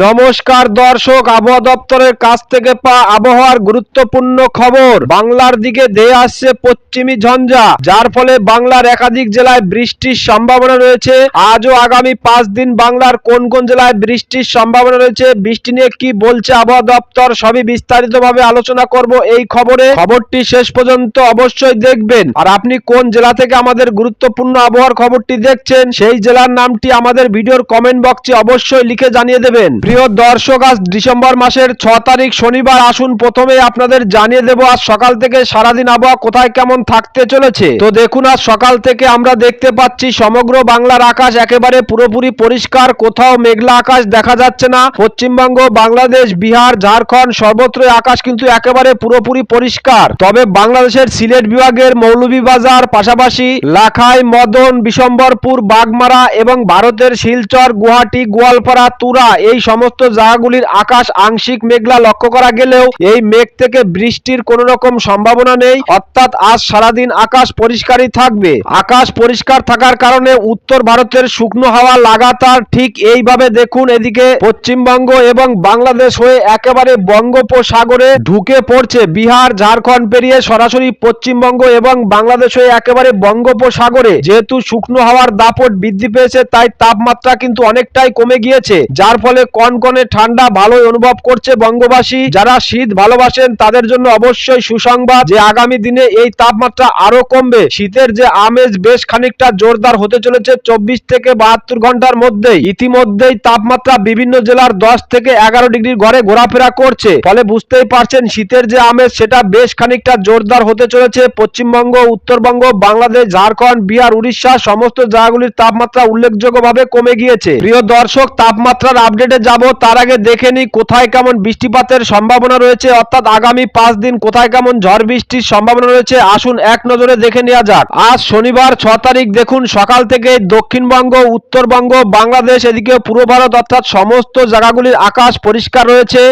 নমস্কার দর্শক, আবহাওয়া দপ্তরের কাছ থেকে পা আবহাওয়ার গুরুত্বপূর্ণ খবর। বাংলার দিকে ধেয়ে আসছে পশ্চিমী ঝঞ্ঝা, যার ফলে বাংলার একাধিক জেলায় বৃষ্টির সম্ভাবনা রয়েছে। আজও আগামী পাঁচ দিন বাংলার কোন কোন জেলায় বৃষ্টির সম্ভাবনা রয়েছে, বৃষ্টি নিয়ে কি বলছে আবহাওয়া দপ্তর, সবই বিস্তারিতভাবে আলোচনা করব এই খবরে। খবরটি শেষ পর্যন্ত অবশ্যই দেখবেন। আর আপনি কোন জেলা থেকে আমাদের গুরুত্বপূর্ণ আবহাওয়ার খবরটি দেখছেন, সেই জেলার নামটি আমাদের ভিডিওর কমেন্ট বক্সে অবশ্যই লিখে জানিয়ে দেবেন। প্রিয় দর্শক, আজ ডিসেম্বর মাসের ছ তারিখ শনিবার। আসুন প্রথমে আপনাদের জানিয়ে দেব, আজ সকাল থেকে সারাদিন আবহাওয়া কোথায় কেমন থাকতে চলেছে? তো দেখুন, আজ সকাল থেকে আমরা দেখতে পাচ্ছি, সমগ্র বাংলার আকাশ একেবারে পুরোপুরি পরিষ্কার, কোথাও মেঘলা আকাশ দেখা যাচ্ছে না। পশ্চিমবঙ্গ, বাংলাদেশ, বিহার, ঝাড়খণ্ড সর্বত্রই আকাশ কিন্তু একেবারে পুরোপুরি পরিষ্কার। তবে বাংলাদেশের সিলেট বিভাগের মৌলভীবাজার, পাশাপাশি লাখাই, মদন, বিশম্বরপুর, বাগমারা এবং ভারতের শিলচর, গুয়াহাটি, গোয়ালপাড়া, তুরা এই সমস্ত জায়গাগুলির আকাশ আংশিক মেঘলা লক্ষ্য করা গেলেও এই মেঘ থেকে বৃষ্টির কোনো রকম সম্ভাবনা নেই। অর্থাৎ আজ সারাদিন আকাশ পরিষ্কারই থাকবে। আকাশ পরিষ্কার থাকার কারণে উত্তর ভারতের শুকনো হাওয়া লাগাতার ঠিক এইভাবে দেখুন এদিকে পশ্চিমবঙ্গ এবং বাংলাদেশ হয়ে একেবারে বঙ্গোপসাগরে ঢুকে পড়ছে। বিহার, ঝাড়খণ্ড পেরিয়ে সরাসরি পশ্চিমবঙ্গ এবং বাংলাদেশ হয়ে একেবারে বঙ্গোপসাগরে। যেহেতু শুকনো হাওয়ার দাপট বৃদ্ধি পেয়েছে, তাই তাপমাত্রা কিন্তু অনেকটাই কমে গিয়েছে। যার ফলে কনকনে ঠান্ডা ভালোই অনুভব করছে বঙ্গবাসী। যারা শীত ভালোবাসেন, তাদের জন্য অবশ্যই সুসংবাদ যে আগামী দিনে এই তাপমাত্রা আরও কমবে। শীতের যে আমেজ বেশ খানিকটা জোরদার হতে চলেছে চব্বিশ থেকে বাহাত্তর ঘণ্টার মধ্যেই। ইতিমধ্যেই তাপমাত্রা বিভিন্ন জেলার দশ থেকে এগারো ডিগ্রির ঘরে ঘোরাফেরা করছে। ফলে বুঝতেই পারছেন, শীতের যে আমেজ, সেটা বেশ খানিকটা জোরদার হতে চলেছে। পশ্চিমবঙ্গ, উত্তরবঙ্গ, বাংলাদেশ, ঝাড়খণ্ড, বিহার, উড়িষ্যা, সমস্ত জায়গাগুলির তাপমাত্রা উল্লেখযোগ্যভাবে কমে গিয়েছে। প্রিয় দর্শক, তাপমাত্রার আপডেটে যাব, তার আগে দেখে নিই কোথায় কেমন বৃষ্টিপাতের সম্ভাবনা রয়েছে। অর্থাৎ আগামী পাঁচ দিন কোথায় কেমন ঝড় বৃষ্টির সম্ভাবনা রয়েছে, আসুন এক নজরে দেখে নেওয়া যাক। আজ শনিবার ছ তারিখ, দেখুন সকাল থেকে দক্ষিণবঙ্গ, উত্তরবঙ্গ, বাংলাদেশ এদিকে পূর্ব ভারত, অর্থাৎ সমস্ত জায়গাগুলির আকাশ পরিষ্কার রয়েছে।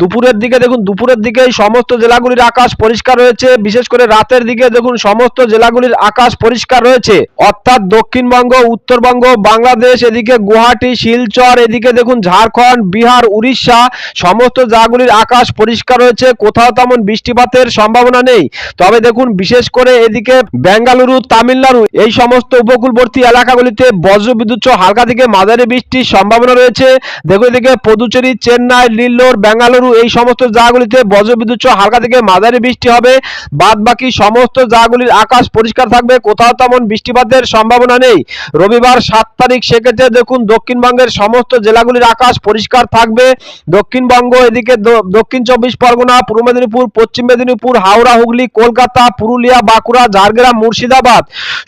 দুপুরের দিকে দেখুন, দুপুরের দিকেই সমস্ত জেলাগুলির আকাশ পরিষ্কার রয়েছে। বিশেষ করে রাতের দিকে দেখুন, সমস্ত জেলাগুলির আকাশ পরিষ্কার রয়েছে। অর্থাৎ দক্ষিণবঙ্গ, উত্তরবঙ্গ, বাংলাদেশ, এদিকে গুয়াহাটি, শিলচর, এদিকে দেখুন ঝাড়খণ্ড বিহার, উড়িষ্যা, সমস্ত জায়গাগুলির আকাশ পরিষ্কার রয়েছে। কোথাও তেমন বৃষ্টিপাতের সম্ভাবনা নেই। তবে দেখুন, বিশেষ করে এদিকে বেঙ্গালুরু, তামিলনাড়ু, এই সমস্ত উপকূলবর্তী এলাকাগুলিতে বজ্রবিদ্যুৎ হালকা থেকে মাঝারি বৃষ্টির সম্ভাবনা রয়েছে। দেখুন, এদিকে পদুচেরি, চেন্নাই, লিল্লোর, বেঙ্গালুরু, এই সমস্ত জায়গাগুলিতে বজ্রবিদ্যুৎ হালকা থেকে মাঝারি বৃষ্টি হবে। বাদ বাকি সমস্ত জায়গাগুলির আকাশ পরিষ্কার থাকবে। কোথাও তেমন বৃষ্টিপাতের সম্ভাবনা নেই। রবিবার সাত তারিখ, সেক্ষেত্রে দেখুন, দক্ষিণবঙ্গের সমস্ত জেলাগুলির আকাশ পরিষ্কার থাকবে। দক্ষিণবঙ্গ এদিকে দক্ষিণ চব্বিশ পরগনা, পূর্ব মেদিনীপুর, পশ্চিম মেদিনীপুর, হাওড়া, হুগলি, কলকাতা, পুরুলিয়া, বাঁকুড়া, ঝাড়গ্রাম, মুর্শিদাবাদ।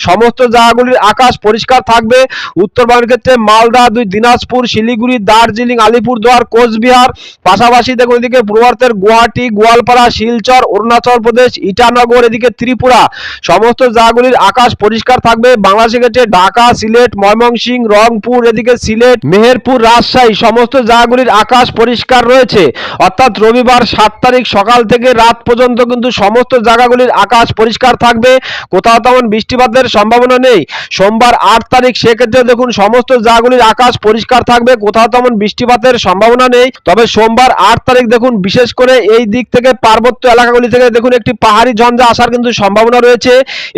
সমস্ত জায়গাগুলির আকাশ পরিষ্কার থাকবে। উত্তরবঙ্গের ক্ষেত্রে মালদা, দুই দিনাজপুর, শিলিগুড়ি, দার্জিলিং, আলিপুরদুয়ার, কোচবিহার। পাশাপাশি দেখুন এদিকে পূর্বার্থের গুয়াহাটি, গোয়ালপাড়া, শিলচর, অরুণাচল প্রদেশ, ইটানগর, এদিকে ত্রিপুরা। সমস্ত জায়গাগুলির আকাশ পরিষ্কার থাকবে। বাংলাদেশের ক্ষেত্রে ঢাকা, সিলেট, ময়মনসিংহ, রংপুর, এদিকে সিলেট, মেহেরপুর, রাজশাহী, সমস্ত জায়গাগুলির আকাশ পরিষ্কার রয়েছে। অর্থাৎ রবিবার সাত তারিখ সকাল থেকে রাত পর্যন্ত কিন্তু সমস্ত জায়গাগুলির আকাশ পরিষ্কার থাকবে। কোথাও তেমন বৃষ্টিপাতের সম্ভাবনা নেই। সোমবার আট তারিখ সেক্ষেত্রে দেখুন সমস্ত জায়গাগুলির আকাশ পরিষ্কার থাকবে, কোথাও তেমন বৃষ্টিপাতের সম্ভাবনা নেই। তবে সোমবার আট তারিখ দেখুন বিশেষ করে এই দিক থেকে পার্বত্য এলাকাগুলি থেকে দেখুন একটি পাহাড়ি ঝঞ্ঝা আসার কিন্তু সম্ভাবনা রয়েছে।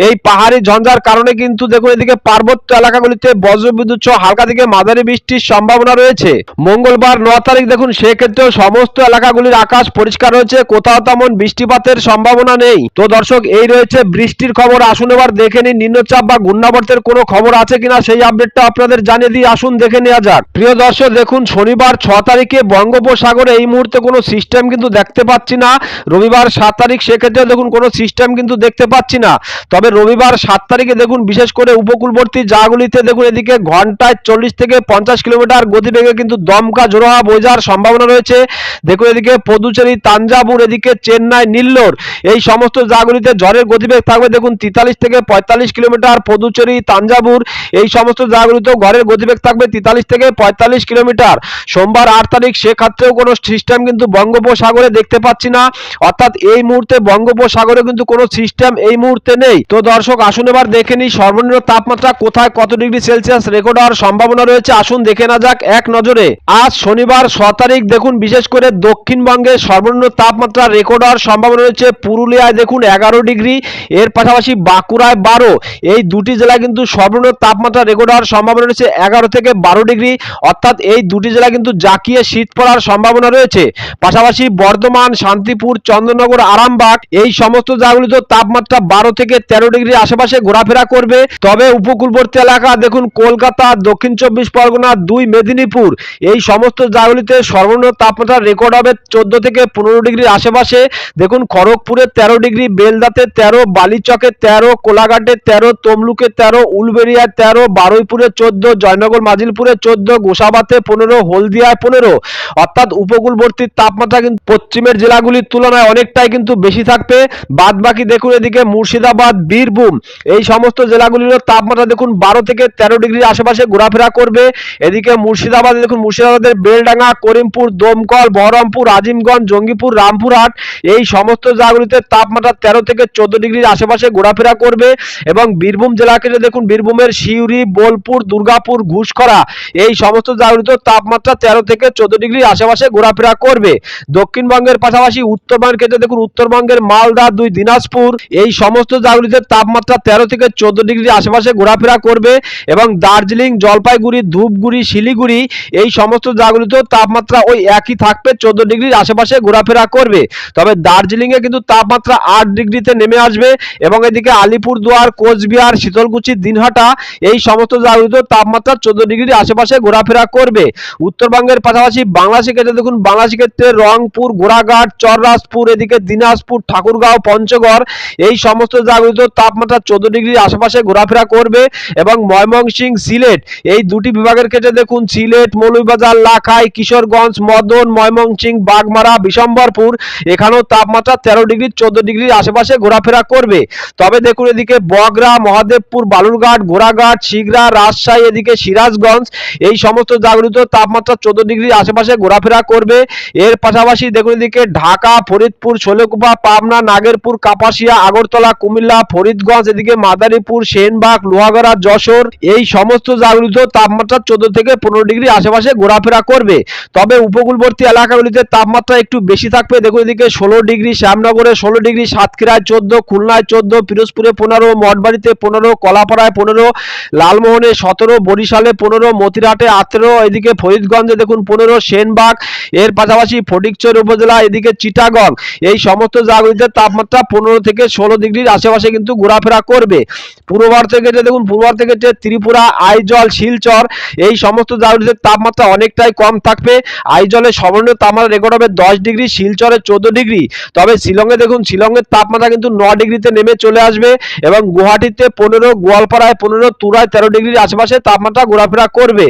এই পাহাড়ি ঝঞ্ঝার কারণে কিন্তু দেখুন এদিকে পার্বত্য এলাকাগুলিতে বজ্রবিদ্যুৎ সহ হালকা থেকে মাঝারি বৃষ্টির সম্ভাবনা রয়েছে। মঙ্গলবার ন তারিখ দেখুন, সেক্ষেত্রেও সমস্ত এলাকাগুলির আকাশ পরিষ্কার রয়েছে, কোথাও তেমন বৃষ্টিপাতের সম্ভাবনা নেই। তো দর্শক, এই রয়েছে বৃষ্টির খবর, আসুন এবার দেখে নিন নিম্নচাপ বা ঘূর্ণাবর্তের কোনো খবর আছে কিনা, সেই আপডেটটা আপনাদের জানিয়ে দিয়ে আসুন দেখে নেওয়া যাক। প্রিয় দর্শক, দেখুন, শনিবার ছ তারিখে বঙ্গোপসাগরে এই মুহূর্তে কোনো সিস্টেম কিন্তু দেখতে পাচ্ছি না। রবিবার সাত তারিখ সেক্ষেত্রে দেখুন, কোনো সিস্টেম কিন্তু দেখতে পাচ্ছি না। তবে রবিবার সাত তারিখে দেখুন, বিশেষ করে উপকূলবর্তী জায়গাগুলিতে দেখুন, এদিকে ঘন্টায় চল্লিশ থেকে পঞ্চাশ কিলোমিটার গতিবেগে কিন্তু দমকা বয়ে যাওয়ার সম্ভাবনা রয়েছে। দেখুন এদিকে পদুচেরি, তাঞ্জাবুর এদিকে চেন্নাই, নিল্লোর। এই সমস্ত জায়গাগুলিতে ঝড়ের গতিবেগ থাকবে। দেখুন তেতাল্লিশ থেকে পঁয়তাল্লিশ কিলোমিটার পদুচেরি, তাঞ্জাবুর এই সমস্ত জায়গাগুলিতেও ঘরের গতিবেগ থাকবে তেতাল্লিশ থেকে পঁয়তাল্লিশ কিলোমিটার। সোমবার আট তারিখ, সেক্ষেত্রেও কোনো সিস্টেম কিন্তু বঙ্গোপসাগরে দেখতে পাচ্ছি না। অর্থাৎ এই মুহূর্তে বঙ্গোপসাগরে কিন্তু কোনো সিস্টেম এই মুহূর্তে নেই। তো দর্শক, আসুন এবার দেখে নিই সর্বনিম্ন তাপমাত্রা কোথায়, কত ডিগ্রি সেলসিয়াস রেকর্ড হওয়ার সম্ভাবনা রয়েছে। আসুন দেখে না যাক এক নজরে। আজ শনিবার ছ তারিখ, দেখুন, বিশেষ করে দক্ষিণবঙ্গে সর্বনিম্ন তাপমাত্রা রেকর্ড হওয়ার সম্ভাবনা রয়েছে। পুরুলিয়ায়, দেখুন, এগারো ডিগ্রি, এর পাশাপাশি বাঁকুড়ায় বারো। এই দুটি জেলায় কিন্তু সর্বনিম্ন তাপমাত্রা রেকর্ড হওয়ার সম্ভাবনা রয়েছে। এগারো থেকে বারো ডিগ্রি, অর্থাৎ এই দুটি জেলা কিন্তু জাকিয়ে শীত পড়ার সম্ভাবনা রয়েছে। পাশাপাশি বর্ধমান, শান্তিপুর, চন্দ্রনগর, আরামবাগ, এই সমস্ত জায়গাগুলিতে তাপমাত্রা বারো থেকে তেরো ডিগ্রির আশেপাশে ঘোরাফেরা করবে। তবে উপকূলবর্তী এলাকা, দেখুন, কলকাতা, দক্ষিণ চব্বিশ পরগনা, দুই মেদিনীপুর, এই সমস্ত জায়গাগুলিতে সর্বনিম্ন তাপমাত্রা রেকর্ড হবে চোদ্দ থেকে পনেরো ডিগ্রির আশেপাশে। দেখুন, খড়গপুরে তেরো ডিগ্রি, বেলদাতে তেরো, বালিচকে তেরো, কোলাঘাটে তেরো, তমলুকে তেরো, উলবেড়িয়ায় তেরো, বারুইপুরে চোদ্দ, জয়নগর, মাজিলপুরে চোদ্দ, গোসাবাতে পনেরো, হলদিয়ায় পনেরো। অর্থাৎ উপকূলবর্তী তাপমাত্রা কিন্তু পশ্চিমের জেলাগুলির তুলনায় অনেকটাই কিন্তু বেশি থাকবে। বাদ বাকি দেখুন এদিকে মুর্শিদাবাদ, বীরভূম, এই সমস্ত জেলাগুলির তাপমাত্রা দেখুন বারো থেকে তেরো ডিগ্রির আশেপাশে ঘোরাফেরা করবে। এদিকে মুর্শিদাবাদে দেখুন মুর্শিদাবাদের বেলডাঙ্গা, করিমপুর, দমকল, বহরমপুর, আজিমগঞ্জ, জঙ্গিপুর, রামপুরহাট, এই সমস্ত জায়গাগুলিতে তাপমাত্রা তেরো থেকে চোদ্দ ডিগ্রির আশেপাশে ঘোরাফেরা করবে এবং বীরভূম জেলাকে দেখুন, বীরভূমের সিউড়ি, বোলপুর, দুর্গাপুর, ঘুষখরা, এই সমস্ত জায়গাগুলিতে তাপমাত্রা তেরো থেকে চোদ্দ ডিগ্রির আশেপাশে ঘোরাফেরা করবে। দক্ষিণবঙ্গের পাশাপাশি উত্তরবঙ্গের ক্ষেত্রে দেখুন, উত্তরবঙ্গের মালদা, দুই দিনাজপুর, এই সমস্ত জায়গাগুলিতে তাপমাত্রা তেরো থেকে চোদ্দ ডিগ্রির আশেপাশে ঘোরাফেরা করবে এবং দার্জিলিং, জলপাইগুড়ি, ধূপগুড়ি, শিলিগুড়ি, এই সমস্ত জায়গাগুলিতেও তাপমাত্রা ওই একই থাকবে, চোদ্দ ডিগ্রির আশেপাশে ঘোরাফেরা করবে। তবে দার্জিলিংয়ে কিন্তু তাপমাত্রা আট ডিগ্রিতে নেমে আসবে এবং এদিকে আলিপুরদুয়ার, কোচবিহার, শীতলকুচি, দিনহাটা এই সমস্ত জায়গাগুলিতেও তাপমাত্রা চোদ্দ ডিগ্রির আশেপাশে ঘোরাফেরা করবে। উত্তরবঙ্গের পাশাপাশি বাংলাদেশের ক্ষেত্রে দেখুন, বাংলাদেশের ক্ষেত্রে রংপুর, গোড়াঘাট, চররাজপুর, এদিকে দিনাজপুর, ঠাকুরগাঁও, পঞ্চগড় এই সমস্ত জায়গাগুলিতেও তাপমাত্রা চোদ্দ ডিগ্রির আশেপাশে ঘোরাফেরা করবে এবং ময়মনসিং সিলেট এই দুটি বিভাগের ক্ষেত্রে দেখুন, সিলেট, মৌলভীবাজার লাখাই কিশোরগঞ্জ, মদন ময়মনসিং বাগমারা, বিশম্বরপুর, এখানেও তাপমাত্রা তেরো ডিগ্রি, চোদ্দ ডিগ্রির আশেপাশে ঘোরাফেরা করবে। তবে দেখুন এদিকে বগরা, মহাদেবপুর, বালুরঘাট ঘোড়াঘাট শিগরা, রাজশাহী, এদিকে সিরাজগঞ্জ, এই সমস্ত জায়গাগুলিতেও তাপমাত্রা চোদ্দ ডিগ্রির আশেপাশে ঘোরাফেরা করবে। এর পাশাপাশি দেখুন এদিকে ঢাকা, ফরিদপুর ষোলকুপা পাবনা, নাগেরপুর, কাপাসিয়া, আগরতলা, কুমিল্লা, ফরিদগঞ্জ, এদিকে মাদারীপুর, সেনবাগ, লোহাগড়া, যশোর, এই সমস্ত জায়গাগুলিতেও তাপমাত্রা চোদ্দ থেকে পনেরো ডিগ্রি আশেপাশে ঘোরাফেরা করবে। তবে উপকূলবর্তী এলাকাগুলিতে তাপমাত্রা একটু বেশি থাকবে। দেখুন এদিকে ষোলো ডিগ্রি শ্যামনগরে, ষোলো ডিগ্রি সাতক্ষীরায় চোদ্দ, খুলনায় চোদ্দ, পিরোজপুরে পনেরো, মঠবাড়িতে পনেরো, কলাপাড়ায় পনেরো, লালমোহনে সতেরো, বরিশালে পনেরো মতিরাটে আঠেরো, এদিকে ফরিদগঞ্জে দেখুন পনেরো, সেনবাগ, এর পাশাপাশি ফটিকচর উপজেলা, এদিকে চিটাগং। এই সমস্ত জায়গাগুলিতে তাপমাত্রা পনেরো থেকে ষোলো ডিগ্রির আশেপাশে কিন্তু ঘোরাফেরা করবে। পূর্ব ভারত থেকে যে দেখুন পূর্ব ভারত থেকে যে ত্রিপুরা, আইজল, শিলচর, এই সমস্ত জায়গাগুলিতে তাপমাত্রা অনেকটাই কম থাকবে। আইজলে সর্বনিম্ন তাপমাত্রা রেকর্ড হবে দশ ডিগ্রি, শিলচরে চোদ্দ ডিগ্রি। তবে শিলংয়ে দেখুন, শিলংয়ের তাপমাত্রা কিন্তু ন ডিগ্রিতে নেমে চলে আসবে এবং গুয়াহাটিতে পনেরো, গোয়ালপাড়ায় পনেরো, তুরায় তেরো ডিগ্রির আশেপাশে তাপমাত্রা ঘোরাফেরা করবে।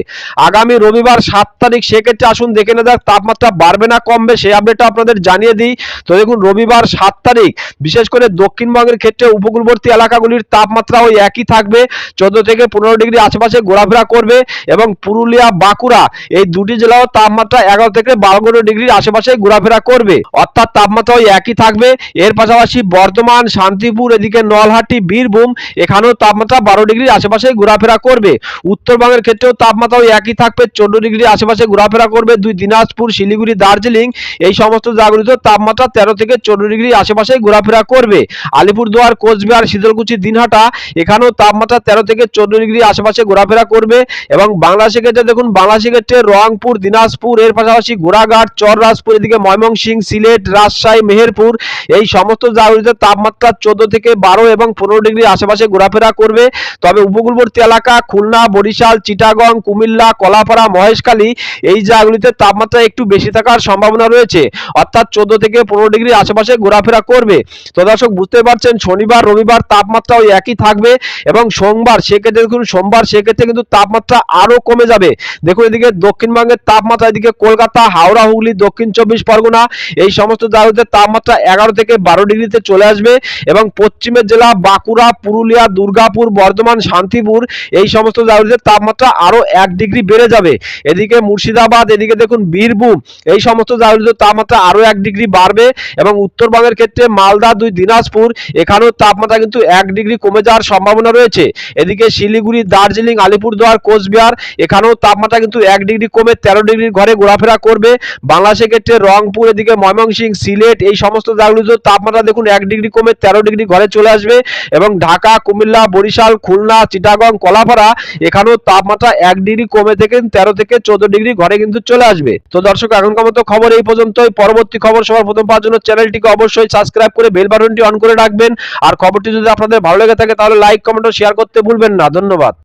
আগামী রবিবার সাত তারিখ, সেক্ষেত্রে আসুন, দেখে নেওয়া যাক তাপমাত্রা বাড়বে না কমবে, সেই আপডেটটা আপনাদের জানিয়ে দিই। তো দেখুন, রবিবার সাত তারিখ, বিশেষ করে দক্ষিণবঙ্গের ক্ষেত্রে উপকূলবর্তী এলাকাগুলির তাপমাত্রা ওই একই থাকবে। চোদ্দ থেকে পনেরো ডিগ্রি আশেপাশে ঘোরাফেরা করবে এবং পুরুলিয়া, বাঁকুড়া, এই দুটি জেলাও তাপমাত্রা এগারো থেকে বারো ডিগ্রির আশেপাশে ঘোরাফেরা করবে। অর্থাৎ তাপমাত্রা ওই একই থাকবে। এর পাশাপাশি বর্ধমান শান্তিপুর, এদিকে নলহাটি, বীরভূম, এখানেও তাপমাত্রা বারো ডিগ্রির আশেপাশে ঘোরাফেরা করবে। উত্তরবঙ্গের ক্ষেত্রেও তাপমাত্রা ওই একই থাকবে। চোদ্দ ডিগ্রির আশেপাশে ঘোরাফেরা করবে দুই দিনাজপুর, শিলিগুড়ি, দার্জিলিং। এই সমস্ত জায়গাগুলিতে তাপমাত্রা তেরো থেকে চোদ্দ ডিগ্রি আশেপাশে ঘোরাফেরা করবে। আলিপুরদুয়ার, কোচবিহার শীতলকুচি দিনহাটা, এখানেও তাপমাত্রা তেরো থেকে চোদ্দ ডিগ্রি আশেপাশে ঘোরাফেরা করবে। এবং বাংলাদেশের ক্ষেত্রে দেখুন, বাংলাদেশের ক্ষেত্রে রংপুর, দিনাজপুর, এর পাশাপাশি ঘোড়াঘাট চররাজপুর, এদিকে ময়মনসিং সিলেট, রাজশাহী, মেহেরপুর, এই সমস্ত জায়গাগুলিতে তাপমাত্রা চোদ্দ থেকে বারো এবং পনেরো ডিগ্রি আশেপাশে ঘোরাফেরা করবে। তবে উপকূলবর্তী এলাকা খুলনা, বরিশাল, চিটাগং, কুমিল্লা, কলাপাড়া, মহেশখালী, এই জায়গাগুলিতে তাপমাত্রা একটু বেশি থাকার সম্ভাবনা রয়েছে। অর্থাৎ চোদ্দ থেকে পনেরো ডিগ্রি আশেপাশে ঘোরাফেরা করবে। তো দর্শক বুঝতে পারছেন, শনিবার, রবিবার তাপমাত্রা ওই একই থাকবে এবং সোমবার, সেক্ষেত্রে দেখুন, সোমবার, সেক্ষেত্রে কিন্তু তাপমাত্রা আরও কমে যাবে। দেখুন, এদিকে দক্ষিণবঙ্গের তাপমাত্রা, এদিকে কলকাতা, হাওড়া, হুগলি, দক্ষিণ চব্বিশ পরগনা, এই সমস্ত জায়গাতে তাপমাত্রা এগারো থেকে বারো ডিগ্রিতে চলে আসবে এবং পশ্চিমের জেলা বাঁকুড়া, পুরুলিয়া, দুর্গাপুর, বর্ধমান, শান্তিপুর, এই সমস্ত জায়গাতে তাপমাত্রা আরও এক ডিগ্রি বেড়ে যাবে। এদিকে মুর্শিদাবাদ, এদিকে দেখুন বীরভূম, এই সমস্ত জায়গাগুলিতে তাপমাত্রা আরও এক ডিগ্রি বাড়বে এবং উত্তরবঙ্গের ক্ষেত্রে মালদা, দুই দিনাজপুর, এখানেও তাপমাত্রা কিন্তু এক ডিগ্রি কমে যাওয়ার সম্ভাবনা রয়েছে। এদিকে শিলিগুড়ি, দার্জিলিং, আলিপুরদুয়ার, কোচবিহার, এখানেও তাপমাত্রা কিন্তু এক ডিগ্রি কমে কমে তেরো ডিগ্রির ঘরে ঘোরাফেরা করবে। বাংলাদেশের ক্ষেত্রে রংপুর, এদিকে ময়মনসিং, সিলেট, এই সমস্ত জায়গাগুলোতে তাপমাত্রা দেখুন এক ডিগ্রি কমে তেরো ডিগ্রি ঘরে চলে আসবে এবং ঢাকা, কুমিল্লা, বরিশাল, খুলনা, চিটাগং, কলাপাড়া, এখানেও তাপমাত্রা এক ডিগ্রি কমে থেকে তেরো থেকে চোদ্দ ডিগ্রি ঘরে কিন্তু চলে আসবে। তো দর্শক, এখনকার মতো খবর এই পর্যন্তই। পরবর্তী খবর সবার প্রথম পাওয়ার জন্য চ্যানেলটিকে অবশ্যই সাবস্ক্রাইব করে বেল বাটনটি অন করে রাখবেন। আর খবরটি যদি আপনাদের ভালো লেগে থাকে তাহলে লাইক কমেন্ট ও শেয়ার করতে ভুলবেন না। ধন্যবাদ।